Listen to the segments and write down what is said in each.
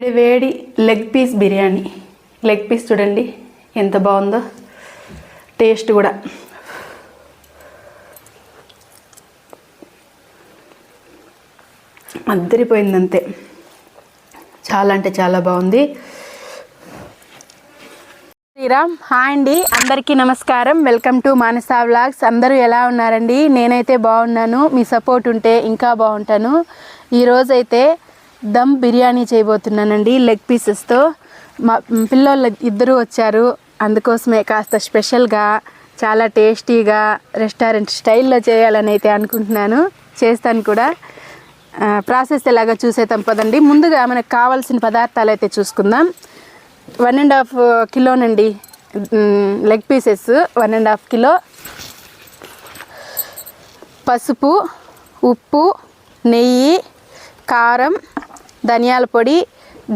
వేడి వేడి leg piece biryani. Leg piece చూడండి ఎంత బాగుందో. టేస్ట్ కూడా. అద్దరిపోయింది అంతే చాలా అంటే చాలా బాగుంది. శ్రీరామ్ హాయ్ అండి. అందరికీ నమస్కారం. Welcome to Manasa vlogs. అందరూ ఎలా ఉన్నారండి? నేనైతే బాగున్నాను. మీ సపోర్ట్ ఉంటే ఇంకా బాగుంటాను. ఈరోజైతే దమ్ బిర్యానీ చేయబోతున్నానండి లెగ్ పీసెస్తో మా పిల్లలు ఇద్దరు వచ్చారు. అందుకోసమే కాస్త స్పెషల్గా చాలా టేస్టీగా రెస్టారెంట్ స్టైల్లో చేయాలని అయితే అనుకుంటున్నాను. చేస్తాను కూడా. ప్రాసెస్ ఎలాగో చూసేద్దాం పదండి. ముందుగా మనకు కావాల్సిన పదార్థాలు అయితే చూసుకుందాం. One and half కిలోనండి leg pieces one and half kilo పసుపు ఉప్పు నెయ్యి కారం ధనియాల పొడి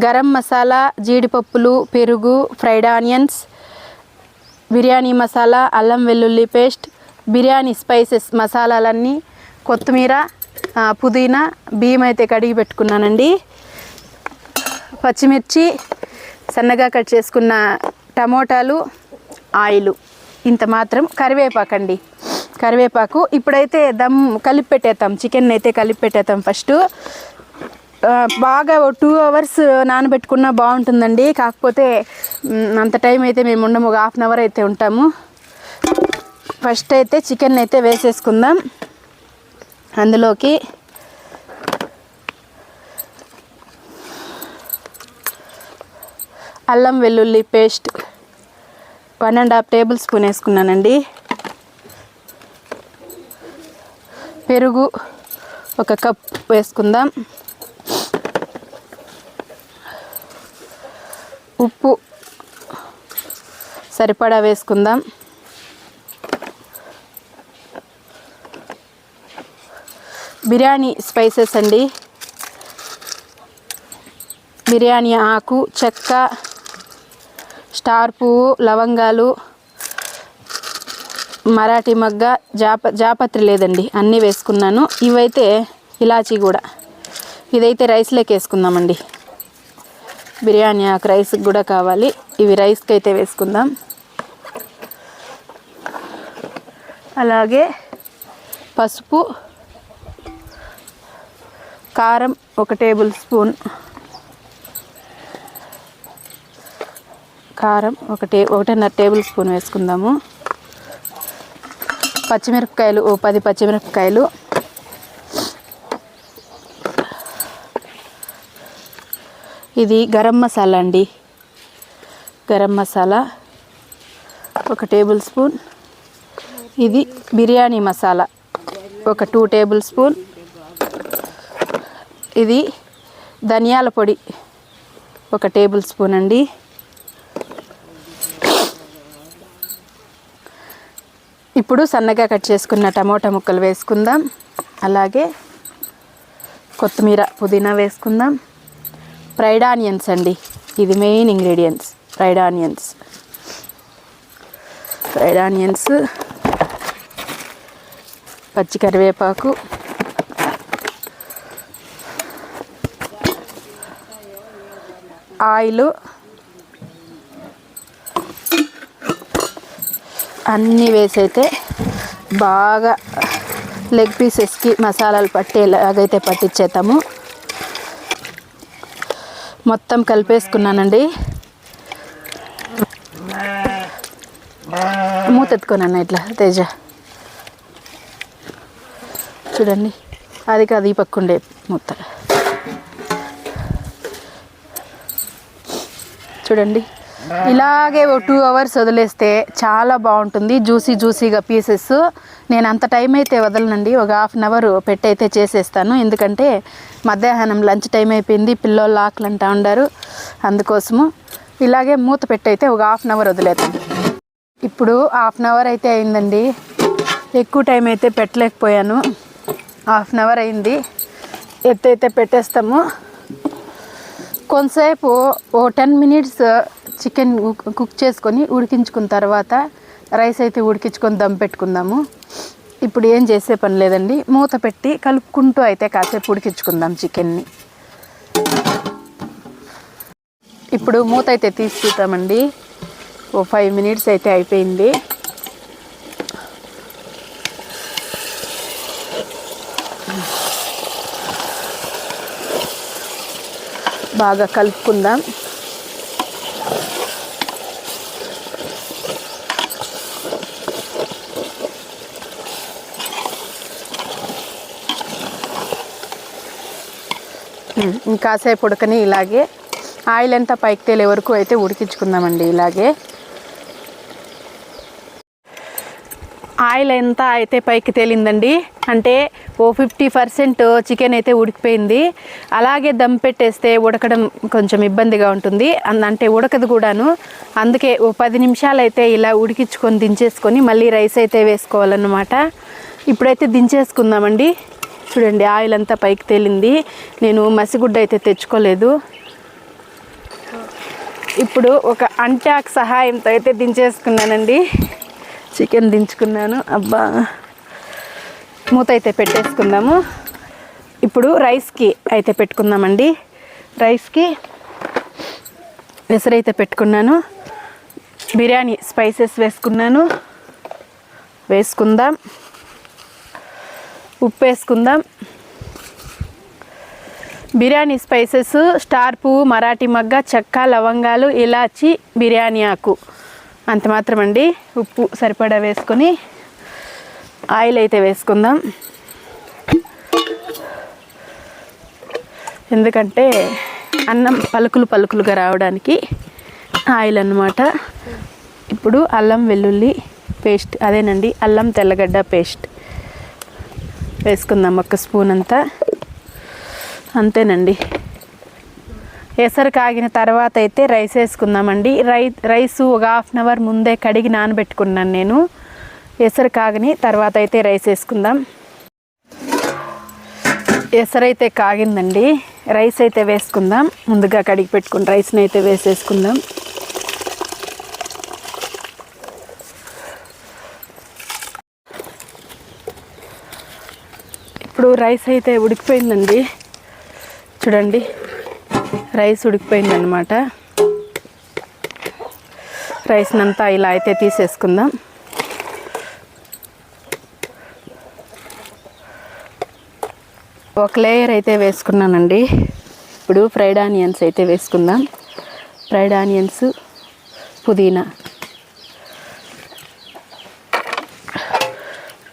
గరం మసాలా జీడిపప్పులు పెరుగు ఫ్రైడ్ ఆనియన్స్ బిర్యానీ మసాలా అల్లం వెల్లుల్లి పేస్ట్ బిర్యానీ స్పైసెస్ మసాలాలన్నీ కొత్తిమీర పుదీనా బియ్యం అయితే కడిగి పెట్టుకున్నానండి. పచ్చిమిర్చి సన్నగా కట్ చేసుకున్న టమోటాలు ఆయిలు. ఇంత మాత్రం కరివేపాకండి. కరివేపాకు ఇప్పుడైతే దమ్ కలిపి పెట్టేద్దాం. చికెన్ అయితే కలిపి పెట్టేద్దాం ఫస్ట్. బాగా ఓ టూ అవర్స్ నానబెట్టుకున్నా బాగుంటుందండి. కాకపోతే అంత టైం అయితే మేము ఉండము. ఒక హాఫ్ అన్ అవర్ అయితే ఉంటాము. ఫస్ట్ అయితే చికెన్ అయితే వేసేసుకుందాం. అందులోకి అల్లం వెల్లుల్లి paste one and half tablespoon వేసుకున్నానండి. పెరుగు ఒక కప్ వేసుకుందాం. ఉప్పు సరిపడా వేసుకుందాం. బిర్యానీ స్పైసెస్ అండి. బిర్యానీ ఆకు చెక్క స్టార్ పువ్వు లవంగాలు మరాఠీ మగ్గ జాప జాపత్రి లేదండి అన్నీ వేసుకున్నాను. ఇవైతే ఇలాచీ కూడా. ఇదైతే రైస్లోకి వేసుకుందామండి. బిర్యానీ ఆకు రైస్కి కూడా కావాలి. ఇవి రైస్కి అయితే వేసుకుందాం. అలాగే పసుపు కారం ఒక టేబుల్ స్పూన్. కారం ఒక టే ఒకటిన్నర టేబుల్ స్పూన్ వేసుకుందాము. పచ్చిమిరపకాయలు ఓ పది పచ్చిమిరపకాయలు. ఇది గరం మసాలా అండి. గరం మసాలా ఒక టేబుల్ స్పూన్. ఇది బిర్యానీ మసాలా ఒక టూ టేబుల్ స్పూన్. ఇది ధనియాల పొడి ఒక టేబుల్ స్పూన్ అండి. ఇప్పుడు సన్నగా కట్ చేసుకున్న టమోటా ముక్కలు వేసుకుందాం. అలాగే కొత్తిమీర పుదీనా వేసుకుందాం. ఫ్రైడ్ ఆనియన్స్ అండి. ఇది main ingredients fried onions fried onions పచ్చి కరివేపాకు. ఆయిల్. అన్నీ వేసైతే బాగా లెగ్ పీసెస్కి మసాలాలు పట్టేలాగైతే పట్టించేతాము మొత్తం కలిపేసుకున్నానండి. మూతెత్తుకున్నాను ఇట్లా తేజ. చూడండి అది కాదు ఈ పక్కుండే మూత. చూడండి. ఇలాగే ఓ టూ అవర్స్ వదిలేస్తే చాలా బాగుంటుంది. జ్యూసీ జ్యూసీగా పీసెస్. నేను అంత టైం అయితే వదలనండి. ఒక హాఫ్ అన్ అవర్ పెట్టయితే చేసేస్తాను. ఎందుకంటే మధ్యాహ్నం లంచ్ టైం అయిపోయింది. పిల్లోళ్ళు ఆకులు అంటా ఉండారు. అందుకోసము ఇలాగే మూత పెట్టయితే ఒక హాఫ్ అన్ అవర్ వదిలేతాను ఇప్పుడు హాఫ్ అన్ అవర్ అయితే అయిందండి. ఎక్కువ టైం అయితే పెట్టలేకపోయాను. హాఫ్ అన్ అవర్ అయింది. ఎత్తైతే పెట్టేస్తాము. కొంతసేపు ఓ టెన్ మినిట్స్ చికెన్ కుక్ చేసుకొని ఉడికించుకున్న తర్వాత రైస్ అయితే ఉడికించుకొని దమ్ పెట్టుకుందాము. ఇప్పుడు ఏం చేసే పని లేదండి. మూత పెట్టి కలుపుకుంటూ అయితే కాసేపు ఉడికించుకుందాం చికెన్ని. ఇప్పుడు మూత అయితే తీసుకుంటామండి ఓ ఫైవ్ మినిట్స్ అయితే అయిపోయింది. బాగా కలుపుకుందాం. ఇంకాసేపు ఉడకని ఇలాగే ఆయిల్ అంతా పైకి తేలే వరకు అయితే ఉడికించుకుందామండి ఇలాగే. ఆయిల్ ఎంత అయితే పైకి తేలిందండి అంటే ఓ ఫిఫ్టీ పర్సెంట్ చికెన్ అయితే ఉడికిపోయింది. అలాగే దమ్ పెట్టేస్తే ఉడకడం కొంచెం ఇబ్బందిగా ఉంటుంది. అంటే ఉడకదు కూడాను. అందుకే ఓ పది నిమిషాలు అయితే ఇలా ఉడికించుకొని దించేసుకొని మళ్ళీ రైస్ అయితే వేసుకోవాలన్నమాట. ఇప్పుడైతే దించేసుకుందామండి. చూడండి ఆయిల్ అంతా పైకి తేలింది. నేను మసిగుడ్డ అయితే తెచ్చుకోలేదు. ఇప్పుడు ఒక అంటాక్ సహాయంతో అయితే దించేసుకున్నానండి. చికెన్ దించుకున్నాను. అబ్బా. మూత అయితే పెట్టేసుకుందాము. ఇప్పుడు రైస్కి అయితే పెట్టుకుందామండి. రైస్కి ఎసరైతే పెట్టుకున్నాను. బిర్యానీ స్పైసెస్ వేసుకున్నాను. వేసుకుందాం. ఉప్పు వేసుకుందాం. బిర్యానీ స్పైసెస్ స్టార్ పువ్వు మరాఠీ మగ్గ చెక్క లవంగాలు ఇలాచి బిర్యానీ ఆకు. అంత మాత్రం అండి ఉప్పు సరిపడా వేసుకొని ఆయిల్ అయితే వేసుకుందాం. ఎందుకంటే అన్నం పలుకులు పలుకులుగా రావడానికి ఆయిల్ అన్నమాట ఇప్పుడు అల్లం వెల్లుల్లి పేస్ట్ అదేనండి అల్లం తెల్లగడ్డ పేస్ట్ వేసుకుందాం ఒక స్పూన్ అంతా అంతేనండి. ఎసరు కాగిన తర్వాత అయితే రైస్ వేసుకుందామండి. రై రైస్ ఒక హాఫ్ అన్ అవర్ ముందే కడిగి నానబెట్టుకున్నాను నేను. ఎసరు కాగని తర్వాత అయితే రైస్ వేసుకుందాం. ఎసరైతే కాగిందండి. రైస్ అయితే వేసుకుందాం. ముందుగా కడిగి పెట్టుకుని రైస్ని అయితే వేసేసుకుందాం. ఇప్పుడు రైస్ అయితే ఉడికిపోయిందండి. చూడండి. రైస్ ఉడికిపోయిందనమాట రైస్నంతా ఇలా అయితే తీసేసుకుందాం. ఒక లేయర్ అయితే వేసుకున్నానండి. ఇప్పుడు ఫ్రైడ్ ఆనియన్స్ అయితే వేసుకుందాం. ఫ్రైడ్ ఆనియన్స్ పుదీనా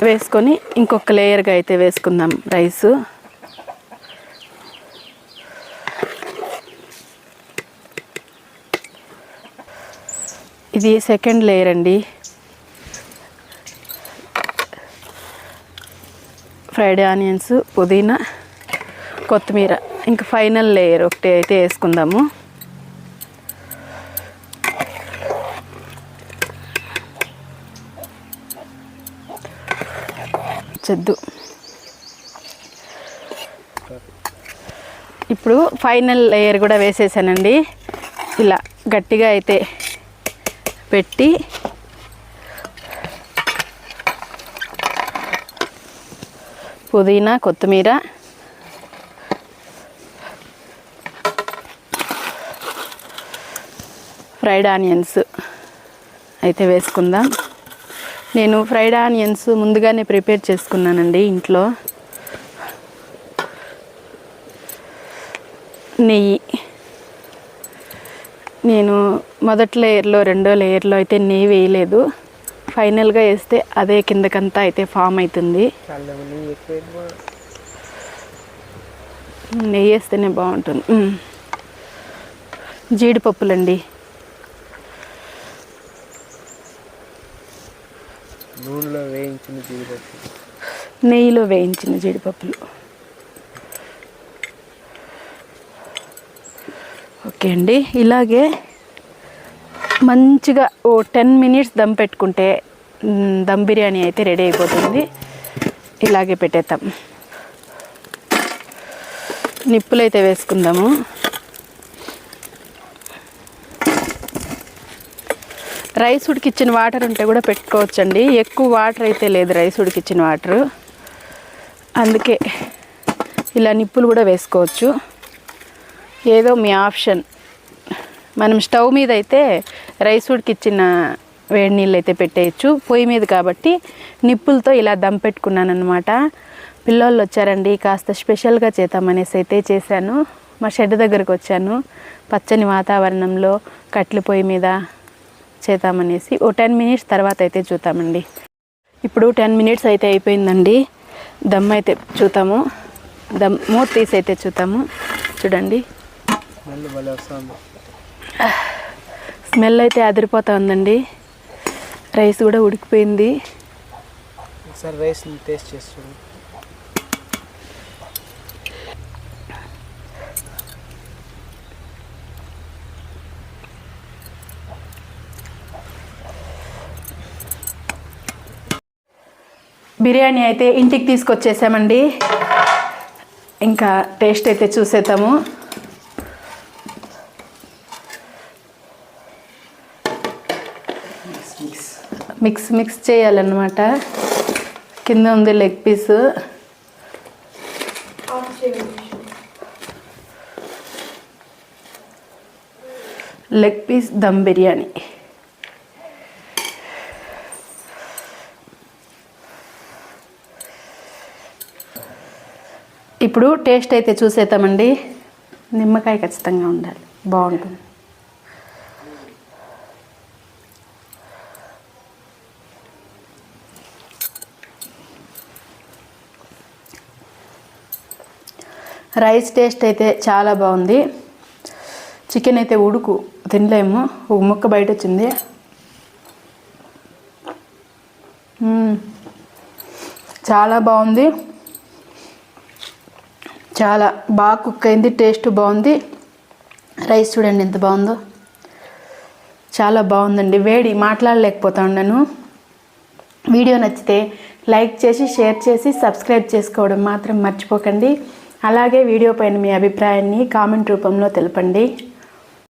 వేసుకొని ఇంకొక లేయర్గా అయితే వేసుకుందాం రైసు. ఇది సెకండ్ లేయర్ అండి. ఫ్రైడ్ ఆనియన్స్ పుదీనా కొత్తిమీర. ఇంకా ఫైనల్ లేయర్ ఒకటి అయితే వేసుకుందాము. చెద్దు. ఇప్పుడు ఫైనల్ లేయర్ కూడా వేసేసానండి. ఇలా గట్టిగా అయితే పెట్టి పుదీనా కొత్తిమీర ఫ్రైడ్ ఆనియన్స్ అయితే వేసుకుందాం. నేను ఫ్రైడ్ ఆనియన్స్ ముందుగానే ప్రిపేర్ చేసుకున్నానండి ఇంట్లో. నెయ్యి నేను మొదటి లేయర్లో రెండో లేయర్లో అయితే నెయ్యి వేయలేదు. ఫైనల్గా వేస్తే అదే కిందకంతా అయితే ఫామ్ అవుతుంది. నెయ్యి వేస్తేనే బాగుంటుంది. జీడిపప్పులండి. నూనెలో వేయించిన జీడిపప్పు. నెయ్యిలో వేయించిన జీడిపప్పులు. ఓకే అండి. ఇలాగే మంచిగా ఓ టెన్ మినిట్స్ దమ్ పెట్టుకుంటే దమ్ బిర్యానీ అయితే రెడీ అయిపోతుంది. ఇలాగే పెట్టేద్దాం. నిప్పులు అయితే వేసుకుందాము. రైస్ ఉడికిచ్చిన వాటర్ ఉంటే కూడా పెట్టుకోవచ్చండి. ఎక్కువ వాటర్ అయితే లేదు రైస్ ఉడికిచ్చిన వాటరు. అందుకే ఇలా నిప్పులు కూడా వేసుకోవచ్చు. ఏదో మీ ఆప్షన్. మనం స్టవ్ మీద అయితే రైస్ ఉడికిచ్చిన వేడి నీళ్ళు అయితే పెట్టేయచ్చు. పొయ్యి మీద కాబట్టి నిప్పులతో ఇలా దమ్ పెట్టుకున్నాను అనమాట పిల్లోళ్ళు వచ్చారండి కాస్త స్పెషల్గా చేద్దామనేసి అయితే చేశాను. మా షెడ్ దగ్గరకు వచ్చాను. పచ్చని వాతావరణంలో కట్ల పొయ్యి మీద చేద్దామనేసి ఓ టెన్ మినిట్స్ తర్వాత అయితే చూద్దామండి. ఇప్పుడు టెన్ మినిట్స్ అయితే అయిపోయిందండి. దమ్ అయితే చూద్దాము. దమ్ మూత తీసి అయితే చూద్దాము. చూడండి. మళ్ళీ భలే వస్తుంది. స్మెల్ అయితే అదిరిపోతా ఉందండి రైస్ కూడా ఉడికిపోయింది. ఒకసారి రైస్ని టేస్ట్ బిర్యానీ అయితే ఇంటికి తీసుకొచ్చేసామండి. ఇంకా టేస్ట్ అయితే చూసేద్దాము. మిక్స్ మిక్స్ చేయాలన్నమాట. కింద ఉంది leg piece leg piece dum biryani. ఇప్పుడు టేస్ట్ అయితే చూసేద్దామండి. నిమ్మకాయ ఖచ్చితంగా ఉండాలి. బాగుంటుంది. రైస్ టేస్ట్ అయితే చాలా బాగుంది. చికెన్ అయితే ఉడుకు తినలేము. ఒక ముక్క బయట వచ్చింది చాలా బాగుంది. చాలా బాగా కుక్ అయింది టేస్ట్ బాగుంది. రైస్ చూడండి ఎంత బాగుందో. చాలా బాగుందండి. వేడి మాట్లాడలేకపోతా ఉన్నాను వీడియో నచ్చితే లైక్ చేసి షేర్ చేసి సబ్స్క్రైబ్ చేసుకోవడం మాత్రం మర్చిపోకండి. అలాగే వీడియో పైన మీ అభిప్రాయాన్ని కామెంట్ రూపంలో తెలపండి.